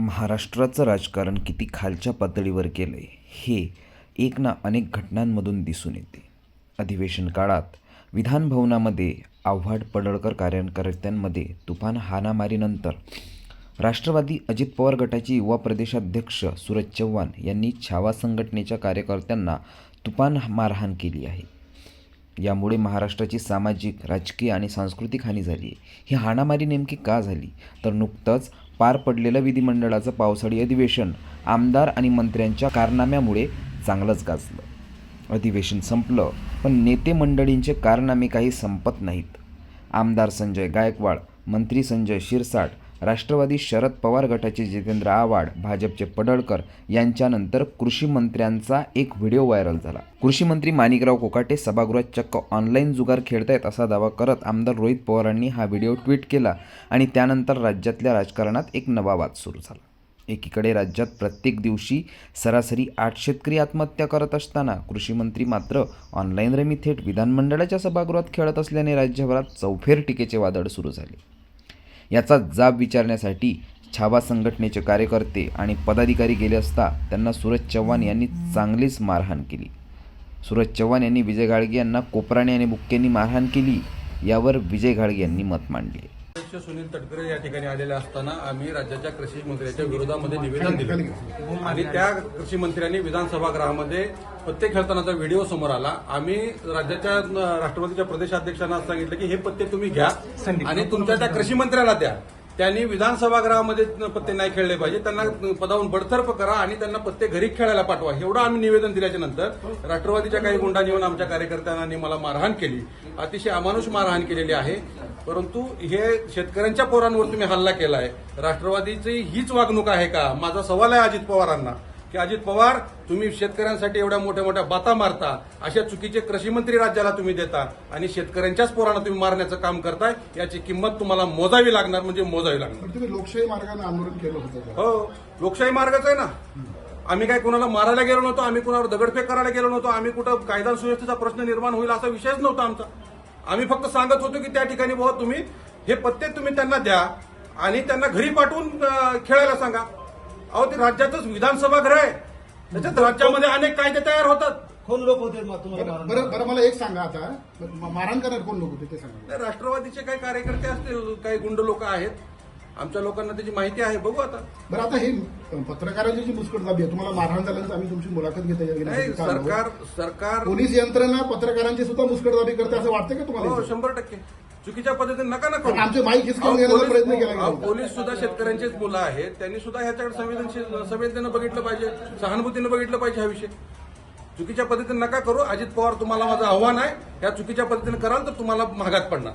महाराष्ट्राचं राजकारण किती खालच्या पातळीवर केलं आहे हे एक ना अनेक घटनांमधून दिसून येते. अधिवेशन काळात विधानभवनामध्ये आव्हाड पडळकर कार्यकर्त्यांमध्ये तुफान हाणामारीनंतर राष्ट्रवादी अजित पवार गटाचे युवा प्रदेशाध्यक्ष सूरज चव्हाण यांनी छावा संघटनेच्या कार्यकर्त्यांना तुफान मारहाण केली आहे. यामुळे महाराष्ट्राची सामाजिक राजकीय आणि सांस्कृतिक हानी झाली आहे ही हाणामारी नेमकी का झाली? तर नुकतंच पार पडलेलं विधिमंडळाचं पावसाळी अधिवेशन आमदार आणि मंत्र्यांच्या कारनाम्यामुळे चांगलंच गाजलं. अधिवेशन संपलं पण नेते मंडळींचे कारनामे काही संपत नाहीत. आमदार संजय गायकवाड मंत्री संजय शिरसाट राष्ट्रवादी शरद पवार गटाचे जितेंद्र आव्हाड भाजपचे पडळकर यांच्यानंतर कृषी मंत्र्यांचा एक व्हिडिओ व्हायरल झाला. कृषी मंत्री माणिकराव कोकाटे सभागृहात चक्क ऑनलाईन जुगार खेळतायत असा दावा करत आमदार रोहित पवारांनी हा व्हिडिओ ट्विट केला आणि त्यानंतर राज्यातल्या राजकारणात एक नवा वाद सुरू झाला. एकीकडे राज्यात प्रत्येक दिवशी सरासरी आठ शेतकरी आत्महत्या करत असताना कृषी मंत्री मात्र ऑनलाईन रमी थेट विधानमंडळाच्या सभागृहात खेळत असल्याने राज्यभरात चौफेर टीकेचे वादळ सुरू झाले. याचा जाब विचारण्यासाठी छावा संघटनेचे कार्यकर्ते आणि पदाधिकारी गेले असता त्यांना सूरज चव्हाण यांनी चांगलीच मारहाण केली. सूरज चव्हाण यांनी विजय घाडगे यांना कोपराणे आणि बुक्केंनी मारहाण केली यावर विजय घाडगे यांनी मत मांडले. अध्यक्ष सुनील तटकरे या ठिकाणी आलेले असताना आम्ही राज्याच्या कृषी मंत्र्यांच्या विरोधामध्ये निवेदन दिलं. आणि त्या कृषी मंत्र्यांनी विधानसभा गृहामध्ये पत्ते खेळतानाचा व्हिडिओ समोर आला. आम्ही राज्याच्या राष्ट्रवादीच्या प्रदेशाध्यक्षांना सांगितलं की हे पत्ते तुम्ही घ्या आणि तुमच्या त्या कृषी मंत्र्याला द्या. त्यांनी विधानसभागृहामध्ये पत्ते नाही खेळले पाहिजे. त्यांना पदावरून बडतर्फ करा आणि त्यांना पत्ते घरी खेळायला पाठवा. एवढं आम्ही निवेदन दिल्याच्या नंतर राष्ट्रवादीच्या काही गुंडांनी येऊन आमच्या कार्यकर्त्यांनी मला मारहाण केली. अतिशय अमानुष मारहाण केलेली आहे. परंतु हे शेतकऱ्यांच्या पोरांवर तुम्ही हल्ला केलाय. राष्ट्रवादीची हीच वागणूक आहे का? माझा सवाल आहे अजित पवारांना. की अजित पवार तुम्ही शेतकऱ्यांसाठी एवढ्या मोठ्या मोठ्या बाता मारता अशा चुकीचे कृषी मंत्री राज्याला तुम्ही देता आणि शेतकऱ्यांच्याच पोरांना तुम्ही मारण्याचं काम करताय याची किंमत तुम्हाला मोजावी लागणार म्हणजे मोजावी लागणार. तुम्ही लोकशाही मार्गाने आंदोलन केलं होतं? हो लोकशाही मार्गच आहे ना. आम्ही काय कुणाला मारायला गेलो नव्हतो आम्ही कुणावर दगडफेक करायला गेलो नव्हतो आम्ही कुठं कायदा सुव्यवस्थेचा प्रश्न निर्माण होईल असा विषयच नव्हता आमचा. आम्ही फक्त सांगत होतो की त्या ठिकाणी बाबा तुम्ही हे पत्ते तुम्ही त्यांना द्या आणि त्यांना घरी पाठवून खेळायला सांगा. अहो ते राज्यातच विधानसभा गृह आहे. त्याच्यात राज्यामध्ये अनेक कायदे तयार होतात. कोण लोक होते मग तुम्हाला बरं बरं बरं मला एक सांगा आता. म- मारहाण करणार कोण लोक होते ते सांगा. राष्ट्रवादीचे काही कार्यकर्ते असतील काही गुंड लोक आहेत. आमच्या लोकांना त्याची माहिती आहे. बघू आता. बरं आता हे पत्रकारांची जी मुस्कटदाबी आहे तुम्हाला मारहाण झाल्यानंतर आम्ही तुमची मुलाखत घेता नाही येईल सरकार सरकार पोलीस यंत्रणा पत्रकारांची सुद्धा मुस्कटदाबी करते असं वाटतं का हो तुम्हाला शंभर टक्के. चुकीच्या पद्धतीने नका ना पण आमचे माईक हिसकावून घेण्याचा प्रयत्न केला. पोलीस सुद्धा शेतकऱ्यांचीच मुलं आहेत. त्यांनी सुद्धा ह्याच्याकडे संवेदनशील संवेदनेनं बघितलं पाहिजे. सहानुभूतीनं बघितलं पाहिजे हा विषय. चुकीच्या पद्धतीने नका करू. अजित पवार तुम्हाला माझं आव्हान आहे. या चुकीच्या पद्धतीने कराल तर तुम्हाला महागात पडणार.